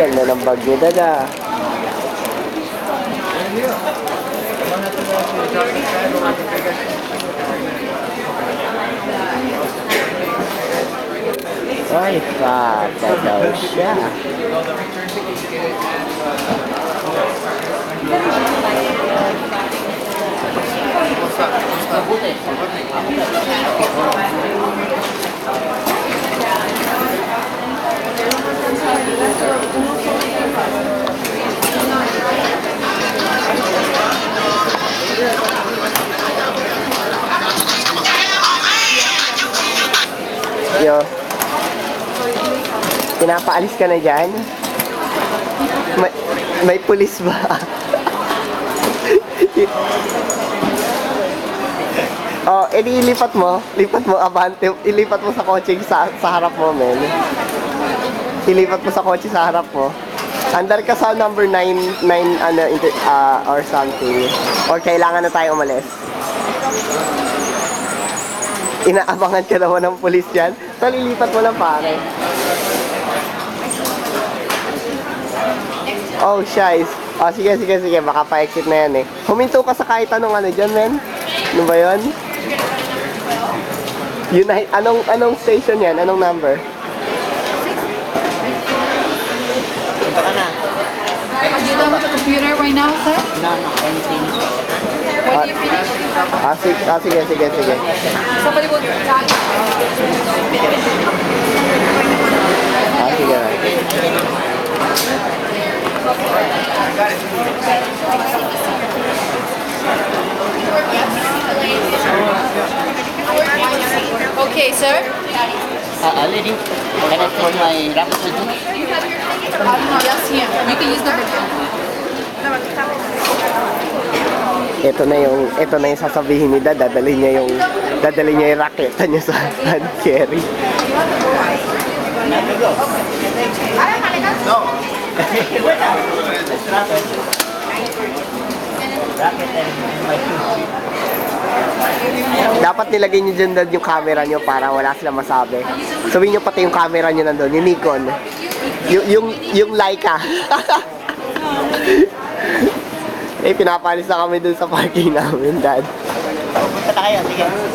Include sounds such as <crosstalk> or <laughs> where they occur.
Ganda ng bag ni Dada. Ay, pata daw siya. Yo. Pinapaalis ka na dyan? May, may pulis ba? <laughs> oh, edi ilipat mo. Lipat mo, abante. Ilipat mo sa kotse sa, sa harap mo, men. Ilipat mo sa kotse sa harap mo. Andar ka sa number 9, 9 ano, inter, ah, or something. Or kailangan na tayo umalis. Inaabangan ka naman ng pulis dyan. So, lilipat mo lang pare. Oh, shies. Oh, sige, sige, sige. Baka pa-exit na yan eh. Huminto ka sa kahit anong ano dyan, men. Ano ba yun? Unite, anong, anong station yan? Anong number? Punta ka na. Are you done with the computer right now, sir? No, no, anything. When do you finish? Ah, sige, ah, sige, sige, sige. Somebody will Okay, sir. Uh, already, can I throw my racket with you? I don't know, that's him. You can use the video. Ito na yung, ito na yung sasabihin ni Dad. Dadali niya yung, dadali niya yung raketa <laughs> niya sa hand carry. <laughs> Racket and my shoes. Dapat nilagay niyo dyan yung camera niyo para wala silang masabi. Sabihin niyo pati yung camera niyo nandun, yung Nikon. Yung, yung, yung Leica. <laughs> eh, pinapalis na kami dun sa parking namin, Dad. Punta kayo, sige.